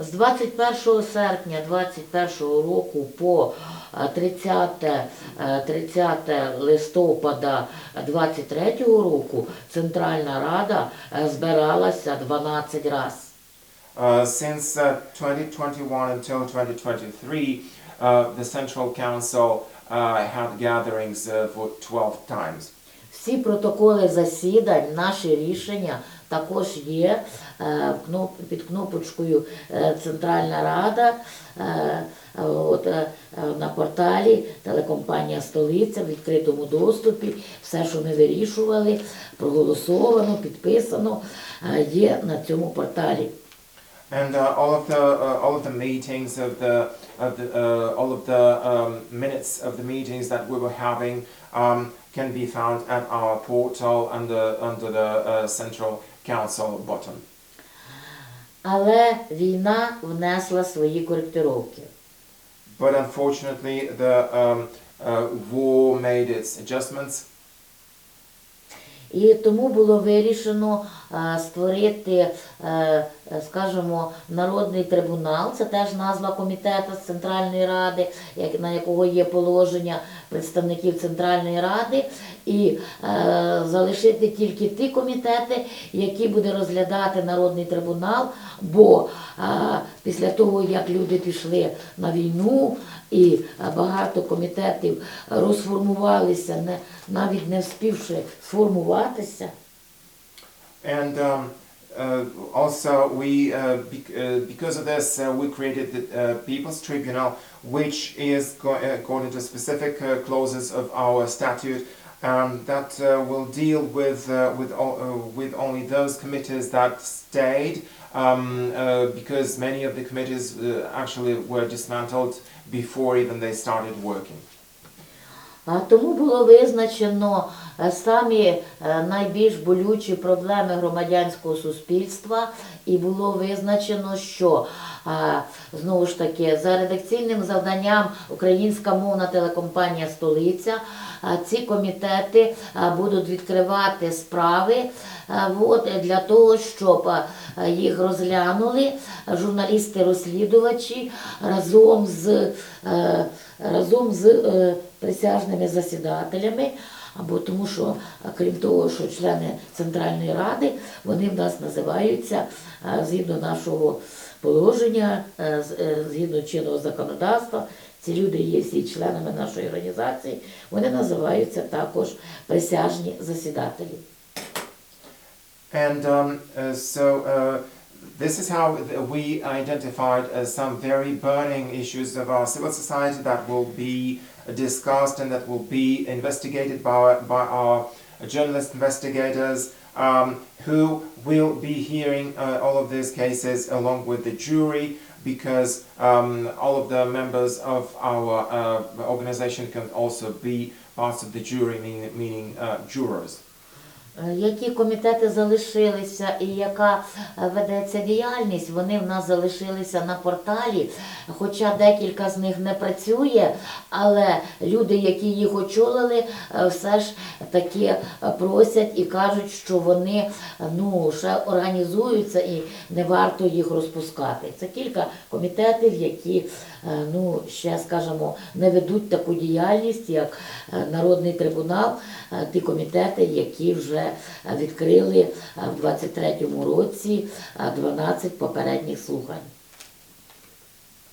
З 21 серпня 2021 року по е, 30, е, 30 листопада 2023 року Центральна Рада е, збиралася 12 разів. Uh, since uh, 2021 until 2023, uh, the Central Council uh, had gatherings uh, for 12 times. Всі протоколи засідань, наші рішення також є е, під кнопочкою е, Центральна Рада е, на порталі телекомпанія Столиця в відкритому доступі. Все, що ми вирішували, проголосовано, підписано, є на цьому порталі. And uh, all of the uh, all of the meetings of the of the uh, all of the um, minutes of the meetings that we were having um, can be found at our portal under under the uh, Central Council bottom. Але війна внесла свої коректировки. But unfortunately, the um, uh, war made its adjustments. І тому було вирішено е, створити, е, е, скажімо, народний трибунал. Це теж назва комітету з Центральної Ради, на якого є положення представників Центральної Ради, і е, залишити тільки ті комітети, які буде розглядати народний трибунал. Бо е, після того, як люди пішли на війну, і е, багато комітетів розформувалися, навіть не вспівши сформуватися. And um, uh, also, we uh, bec- uh, because of this, uh, we created the uh, People's Tribunal, which is go- uh, according to specific uh, clauses of our statute. Um, that uh, will deal with uh, with all, uh, with only those committees that stayed, um, uh, because many of the committees uh, actually were dismantled before even they started working. А тому було визначено е, самі е, найбільш болючі проблеми громадянського суспільства, і було визначено, що знову ж таки за редакційним завданням Українська мовна телекомпанія Столиця ці комітети будуть відкривати справи для того, щоб їх розглянули журналісти-розслідувачі разом з е, разом з е, присяжними засідателями, або тому що, крім того, що члени Центральної Ради, вони в нас називаються згідно нашого положення, е, е, згідно чинного законодавства. Ці люди є всі членами нашої організації, вони називаються також присяжні засідателі. And um, uh, so uh, this is how we identified uh, some very burning issues of our civil society that will be discussed and that will be investigated by, by our journalist investigators um, who will be hearing uh, all of these cases along with the jury because um, all of the members of our uh, organization can also be parts of the jury, meaning, meaning uh, jurors. Е, Які комітети залишилися і яка е, ведеться діяльність, вони в нас залишилися на порталі, хоча декілька з них не працює, але люди, які їх очолили, е, все ж таки просять і кажуть, що вони ну, ще організуються і не варто їх розпускати. Це кілька комітетів, які ну, ще, скажімо, не ведуть таку діяльність, як е, Народний трибунал, е, ті комітети, які вже е, відкрили е, в 23-му році е, 12 попередніх слухань.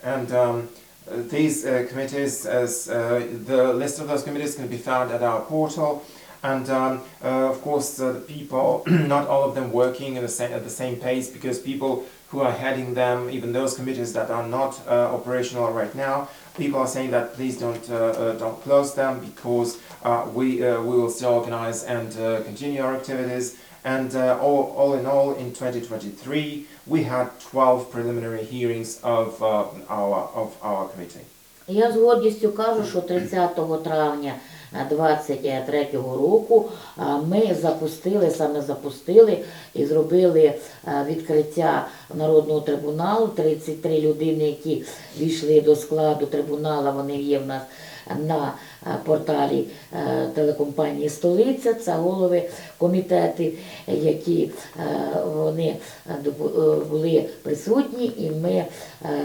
And um, uh, these uh, committees, as uh, the list of those committees can be found at our portal. And um, uh, of course, uh, the people, not all of them working in the same, at the same pace, because people who are heading them, even those committees that are not uh, operational right now, people are saying that please don't uh, uh, don't close them because uh, we uh, we will still organize and uh, continue our activities. And uh, all, all in all, in 2023, we had 12 preliminary hearings of uh, our of our committee. Я з гордістю кажу, що 30 травня 23 року ми запустили, саме запустили і зробили відкриття Народного трибуналу. 33 людини, які війшли до складу трибунала, вони є в нас на порталі е, телекомпанії Столиця. Це голови комітети, які е, вони е, е, були присутні, і ми е,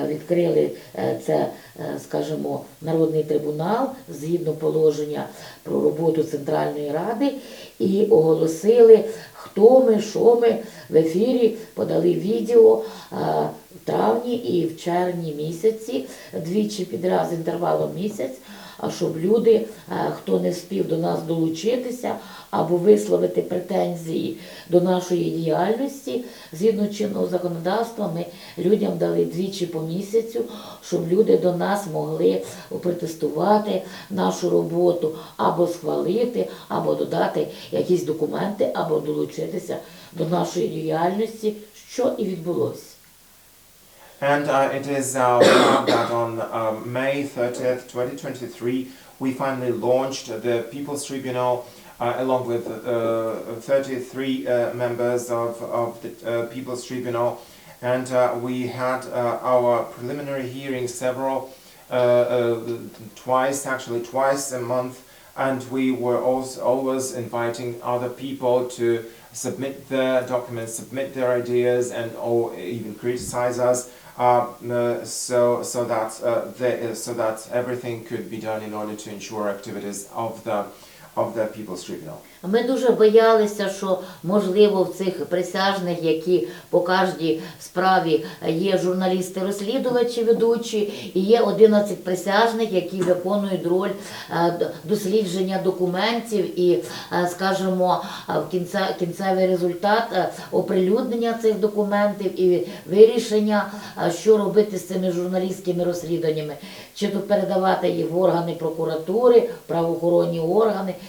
відкрили е, це, е, скажімо, народний трибунал згідно положення про роботу Центральної Ради і оголосили, хто ми, що ми в ефірі подали відео е, в травні і в червні місяці, двічі підряд з інтервалом місяць. А щоб люди, е, хто не встиг до нас долучитися або висловити претензії до нашої діяльності, згідно чинного законодавства, ми людям дали двічі по місяцю, щоб люди до нас могли протестувати нашу роботу, або схвалити, або додати якісь документи, або долучитися до нашої діяльності, що і відбулося. And uh, it is uh, that on uh, May 30th, 2023, we finally launched the People's Tribunal uh, along with uh, 33 uh, members of, of the People's Tribunal. And we had our preliminary hearings several, twice, actually twice a month. And we were also always inviting other people to submit their documents, submit their ideas, and or even criticize us. Uh, so so that uh, the, so that everything could be done in order to ensure activities of the of the People's Tribunal. Ми дуже боялися, що можливо в цих присяжних, які по кожній справі є журналісти-розслідувачі ведучі, і є 11 присяжних, які виконують роль е, дослідження документів і, е, скажімо, е, кінцевий результат оприлюднення цих документів і вирішення, що робити з цими журналістськими розслідуваннями, чи то передавати їх в органи прокуратури, правоохоронні органи,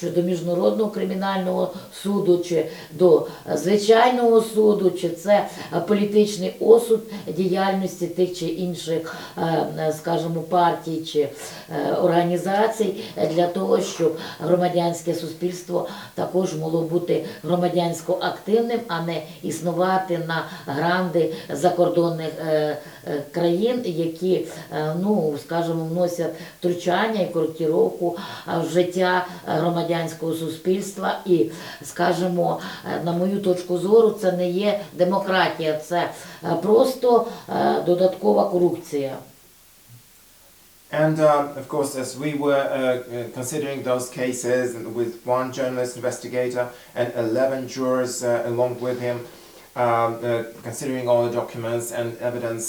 чи до міжнародного кримінального суду, чи до е, звичайного суду, чи це е, політичний осуд діяльності тих чи інших, е, скажімо, партій чи організацій для того, щоб громадянське суспільство також могло бути громадянсько активним, а не існувати на гранди закордонних країн, які, ну, скажімо, вносять втручання і коректировку е, в життя е, громадянського суспільства. І, скажімо, е, на мою точку зору, це не є демократія, це е, просто е, додаткова корупція. And um, of course, as we were uh, uh, considering those cases with one journalist investigator and 11 jurors uh, along with him, um, uh, considering all the documents and evidence,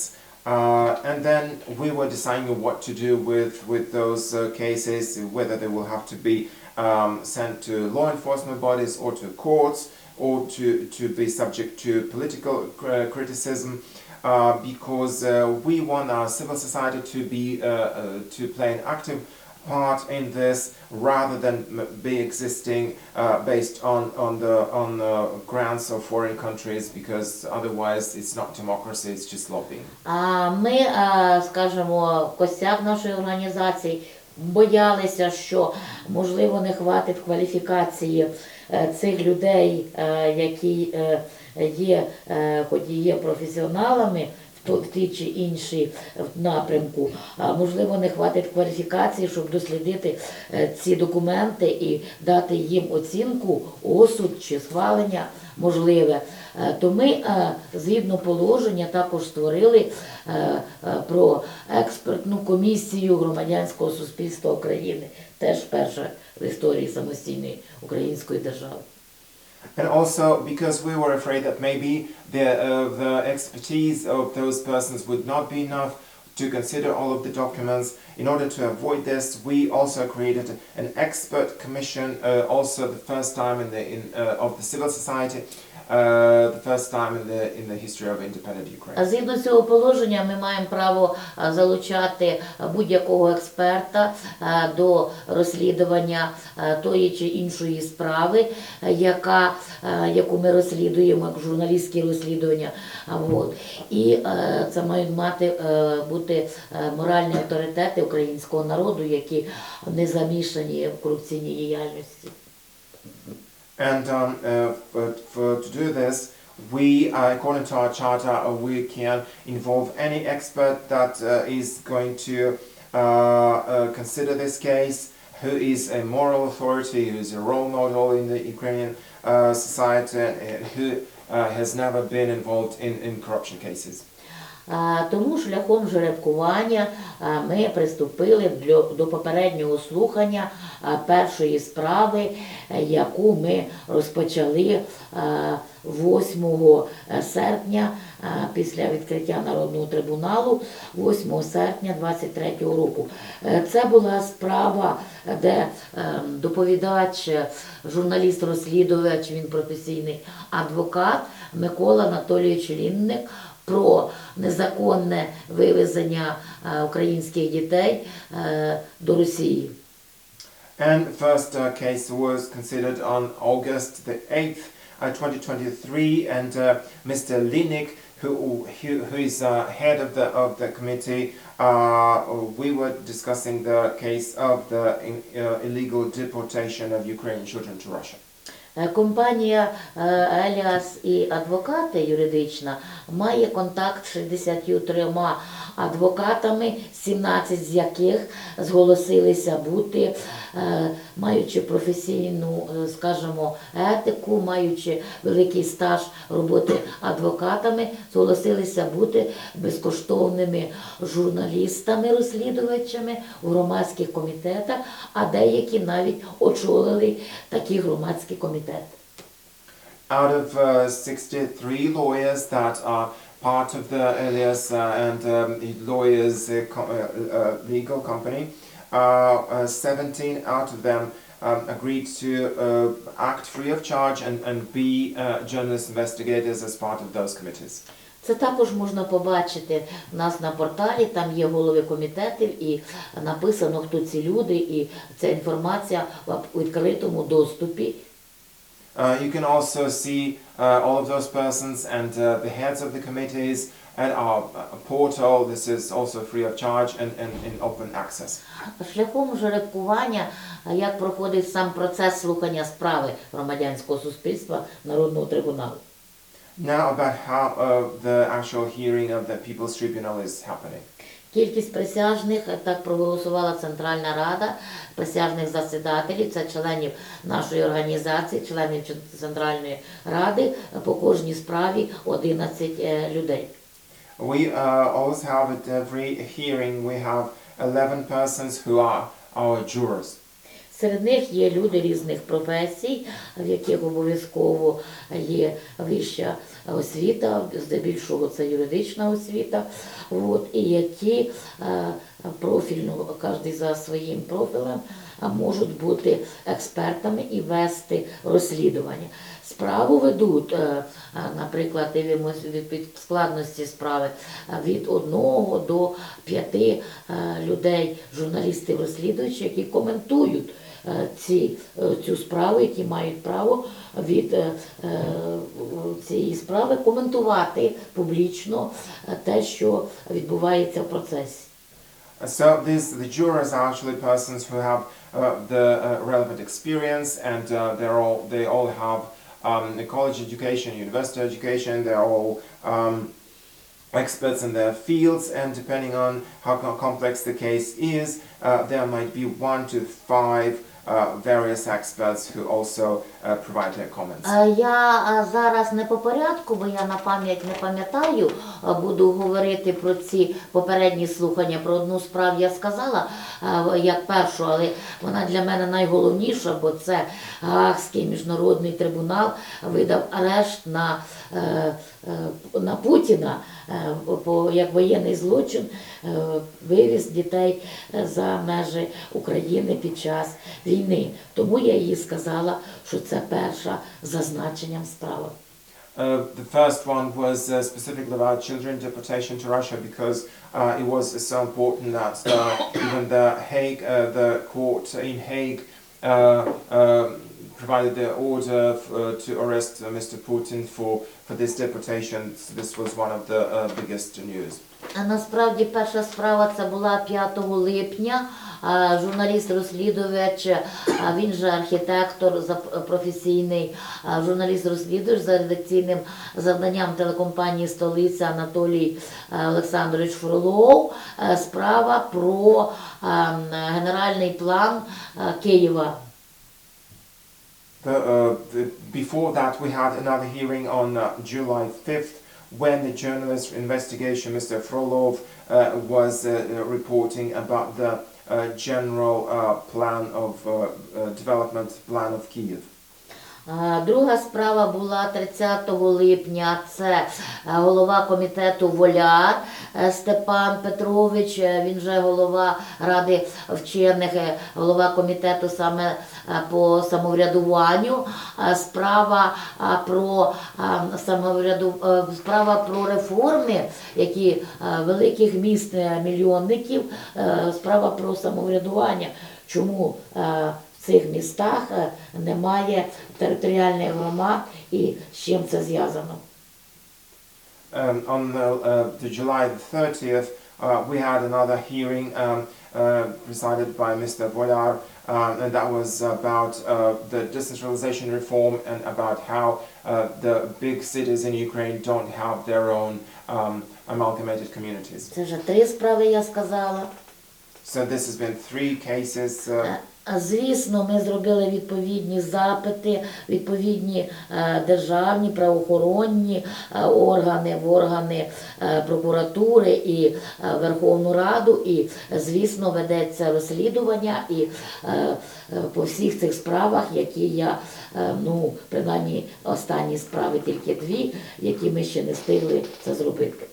uh, and then we were deciding what to do with, with those uh, cases, whether they will have to be um, sent to law enforcement bodies or to courts or to, to be subject to political uh, criticism uh, because uh, we want our civil society to be uh, uh, to play an active part in this rather than m- be existing uh, based on on the on the grounds of foreign countries because otherwise it's not democracy it's just lobbying А ми, е, скажімо, костяк нашої організації боялися, що можливо не хватить кваліфікації е, цих людей, е, які е, є, хоч і є професіоналами. в то- ті чи інші напрямку, можливо, не хватить кваліфікації, щоб дослідити ці документи і дати їм оцінку, осуд чи схвалення можливе. Е, То ми е, згідно положення також створили е, е, про експертну комісію громадянського суспільства України, теж перша в історії самостійної української держави. and also because we were afraid that maybe the uh, the expertise of those persons would not be enough to consider all of the documents. In order to avoid this, we also created an expert commission, uh, also the first time in the in uh, of the civil society, uh, the first time in the in the history of independent Ukraine. Згідно цього положення ми маємо право е, залучати будь-якого експерта е, до розслідування е, тої чи іншої справи, яка, яку ми розслідуємо, як журналістські розслідування. От. І це мають мати бути моральні авторитети українського народу, які не замішані в корупційній діяльності. And um, uh, for, for, to do this, we, uh, according to our charter, uh, we can involve any expert that uh, is going to uh, uh, consider this case, who is a moral authority, who is a role model in the Ukrainian society, and who has never been involved in, in corruption cases. Тому шляхом жеребкування ми приступили до, попереднього слухання першої справи, е, яку ми розпочали 8 серпня після відкриття Народного трибуналу 8 серпня 23 року. Е, Це була справа, де е, доповідач, е, журналіст-розслідувач, він професійний адвокат Микола Анатолійович Лінник про незаконне вивезення е, українських дітей е, до Росії. And first uh, case was considered on August the 8th, uh, 2023, and uh, Mr. Linik, who, who, who is uh, head of the, of the committee, uh, we were discussing the case of the in, uh, illegal deportation of Ukrainian children to Russia. Е, Компанія е, Еліас і адвокати юридична має контакт з 63 адвокатами, 17 з яких зголосилися бути, е, маючи професійну, е, скажімо, етику, маючи великий стаж роботи адвокатами, зголосилися бути безкоштовними журналістами-розслідувачами у громадських комітетах, а деякі навіть очолили такі громадські комітети. Out of uh, 63 lawyers that are part of the Elias uh, and um, lawyers uh, co- uh, uh, legal company, uh, uh, 17 out of them um, agreed to uh, act free of charge and, and be uh, journalist investigators as part of those committees. Це також можна побачити в нас на порталі, там є голови комітетів і написано, хто ці люди, і ця інформація в відкритому доступі. Uh, you can also see uh, all of those persons and uh, the heads of the committees at our uh, portal. This is also free of charge and, and in open access. Шляхом жеребкування, а як проходить сам процес слухання справи громадянського суспільства Народного трибуналу. Now about how uh, the actual hearing of the People's Tribunal is happening. Кількість присяжних е, так проголосувала Центральна Рада присяжних засідателів, це членів нашої організації, членів Центральної Ради е, по кожній справі 11 е, людей. We uh, always have at every hearing we have 11 persons who are our jurors. Серед них є люди різних професій, в яких обов'язково є вища освіта, здебільшого це юридична освіта, от, і які е, профільно, кожен за своїм профілем, можуть бути експертами і вести розслідування. Справу ведуть, е, наприклад, дивимося від складності справи від одного до п'яти е, людей, журналістів розслідувачів, які коментують е, ці, е, цю справу, які мають право від е, е, цієї справи коментувати публічно е, те, що відбувається в процесі. So these the jurors are actually persons who have uh, the uh, relevant experience and uh, they're all they all have um, a college education, university education. They're all um, experts in their fields, and depending on how co- complex the case is, uh, there might be one to five uh, various experts who also uh, provide their comments. Е, Я е, зараз не по порядку, бо я на пам'ять не пам'ятаю. е, Буду говорити про ці попередні слухання. Про одну справу я сказала е, як першу, але вона для мене найголовніша, бо це Гаагський міжнародний трибунал видав арешт на, е, е, на Путіна е, по як воєнний злочин е, вивіз дітей е, за межі України під час війни. Тому я їй сказала, що це перша за значенням справа. Uh, the first one was uh, specifically about children deportation to Russia because uh, it was so important that uh, even the Hague, uh, the court in Hague, uh, um provided the order uh, to arrest uh, Mr. Putin for, for this deportation. This was one of the uh, biggest news. А насправді перша справа це була 5 липня, журналіст-розслідувач, він же архітектор професійний, журналіст-розслідувач за редакційним завданням телекомпанії Столиця Анатолій Олександрович Фролов. Справа про генеральний план Києва. Uh, the, before that, we had another hearing on uh, July 5th when the journalist investigation, Mr. Frolov, uh, was reporting about the general plan of development plan of Kiev. А, Друга справа була 30 липня. Це е, голова комітету Воляр е, Степан Петрович. е, Він же голова ради вчених, е, голова комітету саме е, по самоврядуванню. Справа про самовряду... е, справа про реформи, які е, великих міст е, мільйонників, е, справа про самоврядування. Чому е, в цих містах е, немає територіальних громад і з чим це зв'язано? Um, on the, uh, the July the 30th, uh, we had another hearing um, uh, presided by Mr. Voyar, um, and that was about uh, the decentralization reform and about how uh, the big cities in Ukraine don't have their own um, amalgamated communities. Це вже три справи я сказала. So this has been three cases. Uh, Е, а Звісно, ми зробили відповідні запити, відповідні е, державні правоохоронні е, органи, в органи е, прокуратури і Верховну Раду. І, звісно, ведеться розслідування і по всіх цих справах, які я, ну, принаймні, останні справи тільки дві, які ми ще не встигли це зробити.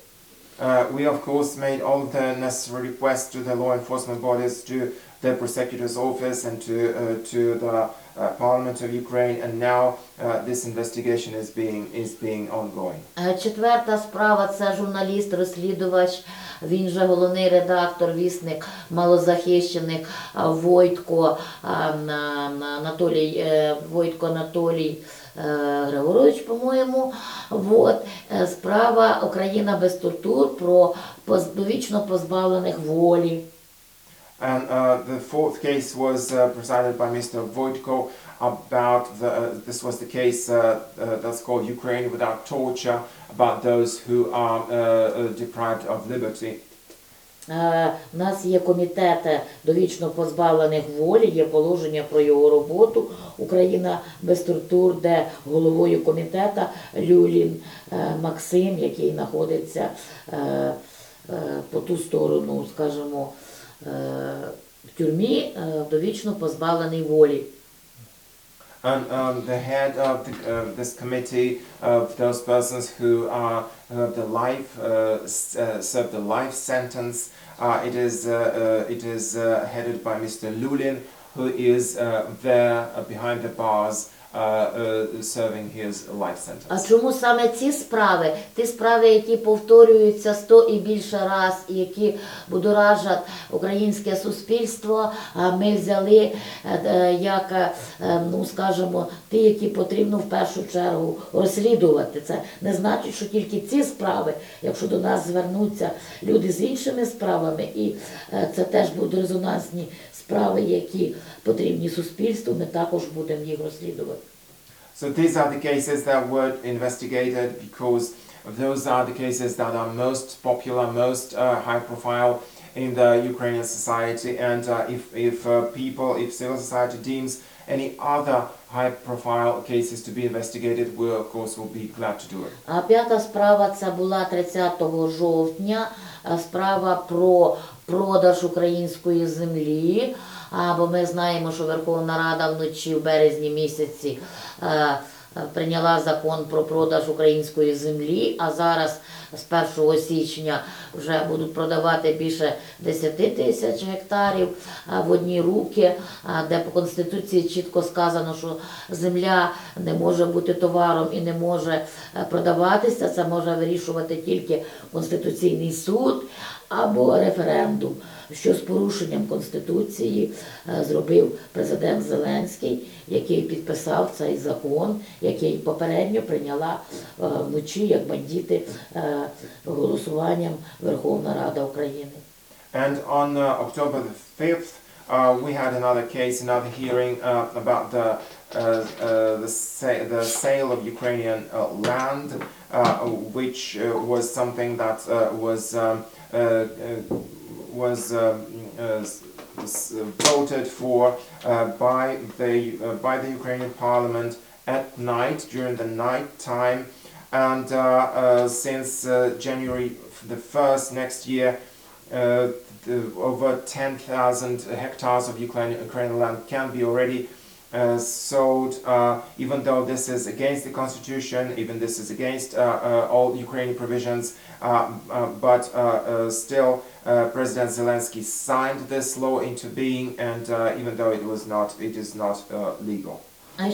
Uh, we of course made all the necessary requests to the law enforcement bodies, to the prosecutor's office, and to uh, to the uh, Parliament of Ukraine. And now uh, this investigation is being is being ongoing. Е, Четверта справа це журналіст-розслідувач. Він же головний редактор, вісник малозахищених Войтко Анатолій е, Войтко Анатолій е, Григорович, по-моєму. Вот. Е, Справа Україна без тортур про довічно позбавлених волі. And uh, the fourth case was uh, presided by Mr. Voitko about the. Uh, this was the case uh, uh, that's called Ukraine without torture about those who are uh, uh, deprived of liberty. Е, У нас є комітет е, довічно позбавлених волі, є положення про його роботу. Україна без тортур, де головою комітету Люлін е, Максим, який знаходиться е, е, по ту сторону, скажімо, е, в тюрмі, е, довічно позбавлений волі. And um, the head of the, uh, this committee of those persons who are have the life uh, uh, served the life sentence. Uh, it is uh, uh, it is uh, headed by Mr. Lulin, who is uh, there uh, behind the bars uh, uh, serving his life А чому саме ці справи? Ті справи, які повторюються сто і більше раз, і які будоражать українське суспільство, ми взяли е, е, як, е, ну скажімо, ті, які потрібно в першу чергу розслідувати. Це не значить, що тільки ці справи, якщо до нас звернуться люди з іншими справами, і це теж будуть резонансні справи, які потрібні суспільству, ми також будемо їх розслідувати. So these are the cases that were investigated because those are the cases that are most popular, most uh, high profile in the Ukrainian society. And uh, if, if uh, people, if civil society deems any other high profile cases to be investigated, we of course will be glad to do it. А п'ята справа це була 30 жовтня. е, Справа про продаж української землі. А, бо ми знаємо, що Верховна Рада вночі в березні місяці е, е, прийняла закон про продаж української землі, а зараз з 1 січня вже будуть продавати більше 10 тисяч гектарів в одні руки, де по конституції чітко сказано, що земля не може бути товаром і не може е, продаватися. Це може вирішувати тільки Конституційний суд або референдум, що з порушенням Конституції е, зробив президент Зеленський, який підписав цей закон, який попередньо прийняла е, вночі як бандити е, голосуванням Верховна Рада України. And on uh, October the 5th, uh, we had another case, another hearing uh, about the uh, uh, the, sa- the sale of Ukrainian uh, land, which uh, was something that uh, was um, uh, uh, was um, uh, voted for uh, by the uh, by the Ukrainian Parliament at night during the night time, and uh, uh, since uh, January the first next year. Uh, over 10,000 hectares of Ukrainian, Ukrainian land can be already uh, sold, uh, even though this is against the constitution, even this is against uh, uh all Ukrainian provisions, uh, uh, but still President Zelensky signed this law into being, and even though it was not, it is not legal.